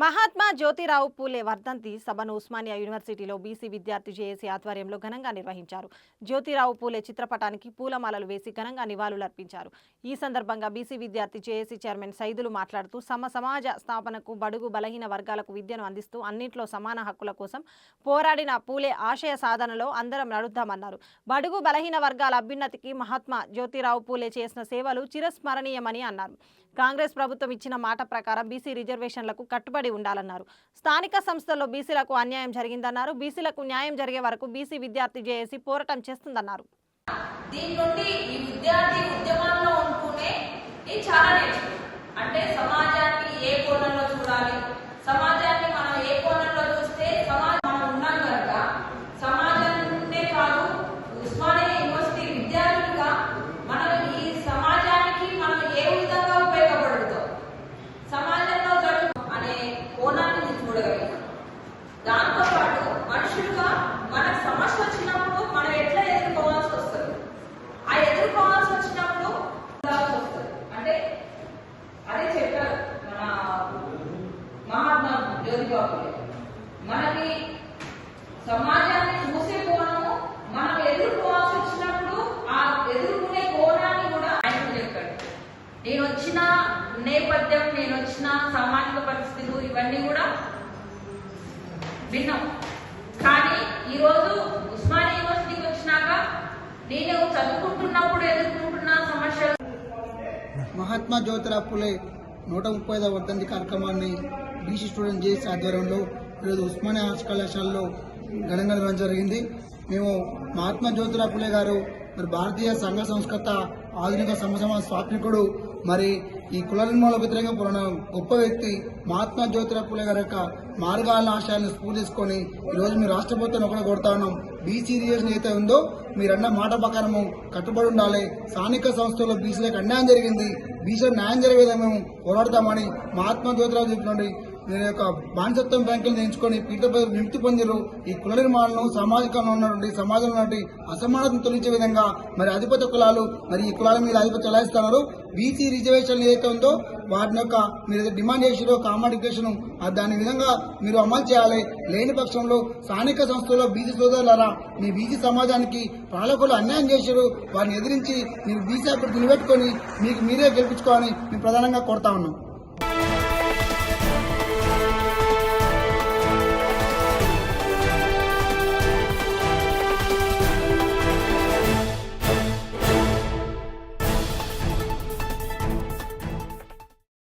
మహాత్మా జ్యోతిరావు పూలే వర్ధంతి సభను ఉస్మానియా యూనివర్సిటీలో బీసీ విద్యార్థి జేఏసీ ఆధ్వర్యంలో ఘనంగా నిర్వహించారు. జ్యోతిరావు పూలే చిత్రపటానికి పూలమాలలు వేసి ఘనంగా నివాళులర్పించారు. ఈ సందర్భంగా బీసీ విద్యార్థి జేఏసీ చైర్మన్ సైదులు మాట్లాడుతూ సమ సమాజ స్థాపనకు బడుగు బలహీన వర్గాలకు విద్యను అందిస్తూ అన్నింట్లో సమాన హక్కుల కోసం పోరాడిన పూలే ఆశయ సాధనలో అందరం నడుద్దామన్నారు. బడుగు బలహీన వర్గాల అభ్యున్నతికి మహాత్మా జ్యోతిరావు పూలే చేసిన సేవలు చిరస్మరణీయమని అన్నారు. కాంగ్రెస్ ప్రభుత్వం ఇచ్చిన మాట ప్రకారం బీసీ రిజర్వేషన్లకు కట్టుబడి ఉండాలన్నారు. స్థానిక సంస్థల్లో బీసీలకు అన్యాయం జరిగిందన్నారు. బీసీలకు న్యాయం జరిగే వరకు బీసీ విద్యార్థి జేఏసీ పోరాటం చేస్తుందన్నారు. దీని నుండి ఈ విద్యార్థి ఉద్యమంలో ఉంటూనే ఇది చాలా నేర్చుకుంది అంటే సమాజాన్ని ఏ కోణంలో చూడాలి సమాజాన్ని మనం ఏ కోణంలో చూస్తే సమాజం మనం ఉన్నాం కనుక సమాజాన్నే కాదు ఉస్మానియా యూనివర్సిటీ విద్యార్థులుగా మనం ఈ సమాజానికి మనం ఏ విధంగా ఉపయోగపడుతాం సమాజంలో జరుగు అనే కోణాన్ని నేను చూడగలిగాను దాంతో పాటు మనుషులుగా మనకు సమస్య వచ్చినప్పుడు మనం ఎట్లా ఎదుర్కోవాల్సి వస్తుంది ఆ ఎదుర్కోవాల్సి వచ్చినప్పుడు ఉండాల్సి వస్తుంది అంటే అదే చెప్పారు మన మహాత్మా మనకి సమాజాన్ని చూసే కోణము మనం ఎదుర్కోవాల్సి వచ్చినప్పుడు ఆ ఎదుర్కొనే కోణాన్ని కూడా ఆయన చెప్పాడు. నేను వచ్చిన నేపథ్యం నేను వచ్చిన సామాజిక పరిస్థితులు ఇవన్నీ కూడా విన్నాం కానీ ఈరోజు ఉస్మానియా యూనివర్సిటీకి వచ్చినాక నేను చదువుకుంటున్నప్పుడు ఎదుర్కొంటున్న సమస్యలు మహాత్మా జ్యోతిరావు పులే నూట ముప్పై ఐదవ వర్ధంతి కార్యక్రమాన్ని బీసీ స్టూడెంట్ జేసీ ఆధ్వర్యంలో ఈరోజు ఉస్మానియా ఆర్ట్స్ కళాశాలలో ఘనంగా నిర్వహించడం జరిగింది. మేము మహాత్మా జ్యోతిరావు పులే గారు మరి భారతీయ సంఘ సంస్కృత ఆధునిక సమసమాజ స్వాప్నికుడు మరి ఈ కుల నిర్మూలన వ్యతిరేకంగా పోరాడిన గొప్ప వ్యక్తి మహాత్మా జ్యోతిరావు పులే గారి యొక్క మార్గాల ఆశయాలను స్ఫూర్తిసుకొని ఈరోజు మీ రాష్ట్ర ప్రభుత్వం ఒకటి కొడతా ఉన్నాం. బీసీ రిజర్వేషన్ ఏదైతే ఉందో మీరన్న మాట ప్రకారము కట్టుబడి ఉండాలి. స్థానిక సంస్థల్లో బీసీలకు అన్యాయం జరిగింది. బీసీలకు న్యాయం జరిగే విధంగా మేము పోరాడతామని మహాత్మా జ్యోతిరావు చెప్పినండి దీని యొక్క బానిసత్వం బ్యాంకులు ఎంచుకొని పీఠపై విముక్తి పొందిరు. ఈ కుల నిర్మాణం సామాజికంలో ఉన్నటువంటి సమాజంలో ఉన్నటువంటి అసమానతను తొలగించే విధంగా మరి అధిపత్య కులాలు మరి ఈ కులాల మీద అధిపత్యం చెలాయిస్తున్నారు బీసీ రిజర్వేషన్ ఏదైతే ఉందో వాటిని యొక్క మీరు డిమాండ్ చేసిరో కామాడికేషన్ దాని విధంగా మీరు అమలు చేయాలి. లేని పక్షంలో స్థానిక సంస్థల్లో బీసీ సోదరులారా మీ బీసీ సమాజానికి పాలకులు అన్యాయం చేశారు వారిని ఎదిరించి మీరు బీసీ అప్పుడు నిలబెట్టుకొని మీకు మీరే గెలిపించుకోవాలని మేము ప్రధానంగా కోరుతా ఉన్నాం.